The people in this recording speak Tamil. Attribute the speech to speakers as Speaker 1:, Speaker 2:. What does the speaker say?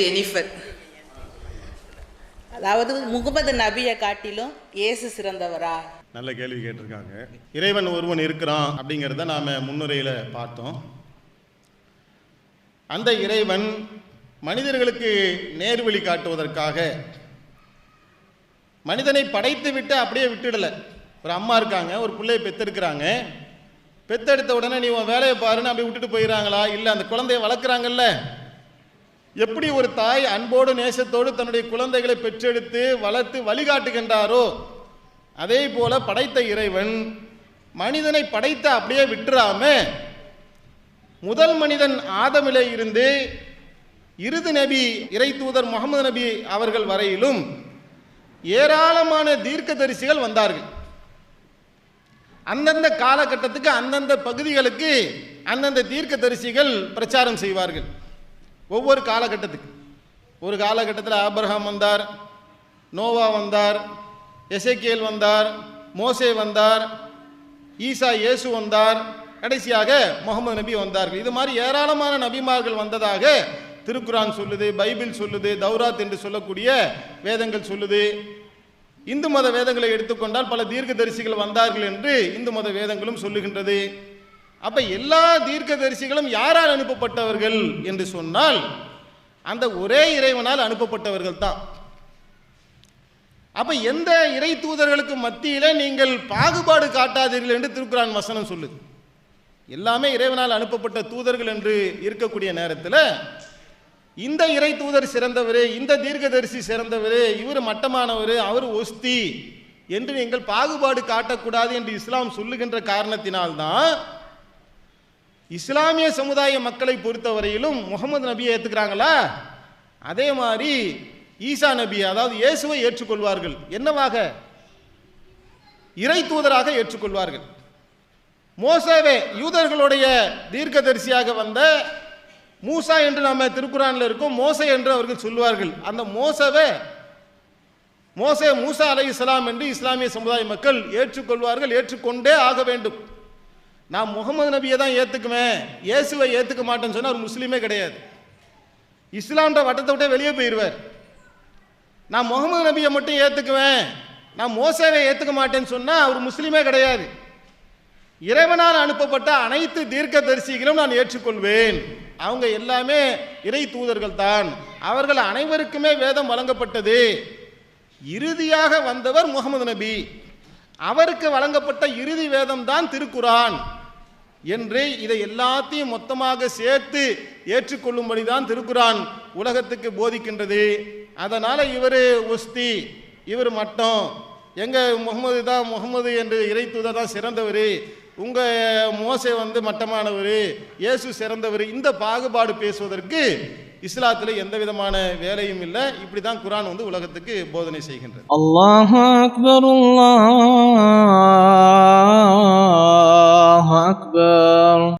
Speaker 1: ஜெனிஃபர். அதாவது முகமது நபியை காட்டிலும் இயேசு சிறந்தவரா?
Speaker 2: நல்ல கேள்வி கேட்டிருக்காங்க. இறைவன் ஒருவன் இருக்கிறான் அப்படிங்கிறத நாம் முன்னுரையில் பார்த்தோம். அந்த இறைவன் மனிதர்களுக்கு நேர்வழி காட்டுவதற்காக மனிதனை படைத்து விட்டு அப்படியே விட்டுடலை. ஒரு அம்மா இருக்காங்க ஒரு பிள்ளையை பெத்தெடுக்கிறாங்க. பெத்தெடுத்த உடனே நீ உன் வேலையை பாருன்னு அப்படியே விட்டுட்டு போயிடறாங்களா? இல்லை அந்த குழந்தைய வளர்க்குறாங்கல்ல? எப்படி ஒரு தாய் அன்போடு நேசத்தோடு தன்னுடைய குழந்தைகளை பெற்றெடுத்து வளர்த்து வழிகாட்டுகின்றாரோ அதே போல படைத்த இறைவன் மனிதனை படைத்த அப்படியே விட்டுறாம முதல் மனிதன் ஆதமிலே இருந்து இறுதி நபி இறை தூதர் முகமது நபி அவர்கள் வரையிலும் ஏராளமான தீர்க்கதரிசிகள் வந்தார்கள். அந்தந்த காலகட்டத்துக்கு அந்தந்த பகுதிகளுக்கு அந்தந்த தீர்க்கதரிசிகள் பிரச்சாரம் செய்வார்கள். ஒவ்வொரு காலகட்டத்துக்கு. ஒரு காலகட்டத்தில் ஆப்ரஹாம் வந்தார் நோவா வந்தார் எசேக்கியேல் வந்தார் மோசே வந்தார் ஈசா இயேசு வந்தார் கடைசியாக முகமது நபி வந்தார்கள். இது மாதிரி ஏராளமான நபிமார்கள் வந்ததாக திருக்குரான் சொல்லுது பைபிள் சொல்லுது தௌராத் என்று சொல்லக்கூடிய வேதங்கள் சொல்லுது. இந்து மத வேதங்களை எடுத்துக்கொண்டால் பல தீர்க்க தரிசிகள் வந்தார்கள் என்று இந்து மத வேதங்களும் சொல்லுகின்றது. அப்ப எல்லா தீர்க்கதரிசிகளும் யாரால் அனுப்பப்பட்டவர்கள் என்று சொன்னால் அந்த ஒரே இறைவனால் அனுப்பப்பட்டவர்கள் தான். அப்ப எந்த இறை தூதர்களுக்கு மத்தியில நீங்கள் பாகுபாடு காட்டாதீர்கள் என்று திருக்குறான் வசனம் சொல்லுது. எல்லாமே இறைவனால் அனுப்பப்பட்ட தூதர்கள் என்று இருக்கக்கூடிய நேரத்தில் இந்த இறை தூதர் சிறந்தவர் இந்த தீர்க்கதரிசி சிறந்தவர் இவர் மட்டமானவர் அவர் ஒஸ்தி என்று நீங்கள் பாகுபாடு காட்டக்கூடாது என்று இஸ்லாம் சொல்லுகின்ற காரணத்தினால்தான் இஸ்லாமிய சமுதாய மக்களை பொறுத்தவரையிலும் முகமது நபியை ஏற்றுக்கிறாங்களா அதே மாதிரி ஈசா நபி அதாவது இயேசுவை ஏற்றுக்கொள்வார்கள். என்னவாக? இறை தூதராக ஏற்றுக்கொள்வார்கள். மோசவே யூதர்களுடைய தீர்க்கதரிசியாக வந்த மூசா என்று நாம திருக்குறானில் இருக்கோம் மோசை என்று அவர்கள் சொல்வார்கள் அந்த மோசவே மோசே மூசா அலை இஸ்லாம் என்று இஸ்லாமிய சமுதாய மக்கள் ஏற்றுக்கொள்வார்கள் ஏற்றுக்கொண்டே ஆக வேண்டும். நான் முகமது நபியை தான் ஏற்றுக்குவேன் இயேசுவை ஏற்றுக்க மாட்டேன்னு சொன்னால் அவர் முஸ்லீமே கிடையாது. இஸ்லாம்ன்ற வட்டத்தை விட்டே வெளியே போயிடுவார் நான் முகமது நபியை மட்டும் ஏற்றுக்குவேன் நான் மோசேவை ஏற்றுக்க மாட்டேன்னு சொன்னால் அவர் முஸ்லீமே கிடையாது. இறைவனால் அனுப்பப்பட்ட அனைத்து தீர்க்க தரிசிகளும் நான் ஏற்றுக்கொள்வேன். அவங்க எல்லாமே இறை தூதர்கள் தான். அவர்கள் அனைவருக்குமே வேதம் வழங்கப்பட்டது. இறுதியாக வந்தவர் முகமது நபி. அவருக்கு வழங்கப்பட்ட இறுதி வேதம் தான் திருக்குரான் என்று இதை எல்லாத்தையும் மொத்தமாக சேர்த்து ஏற்றுக்கொள்ளும்படி தான் திருக்குறான் உலகத்துக்கு போதிக்கின்றது. அதனால் இவர் உஸ்தி இவர் மட்டம். எங்கள் முகமது தான் முகமது என்று இறைத்துவதை தான் சிறந்தவர். உங்கள் மோசை வந்து மட்டமானவர். இயேசு சிறந்தவர். இந்த பாகுபாடு பேசுவதற்கு இஸ்லாத்தில் எந்த விதமான வேலையும் இல்லை. இப்படி தான் குரான் வந்து உலகத்துக்கு போதனை செய்கின்றது.
Speaker 3: அல்லாஹ் அக்பர் الله أكبر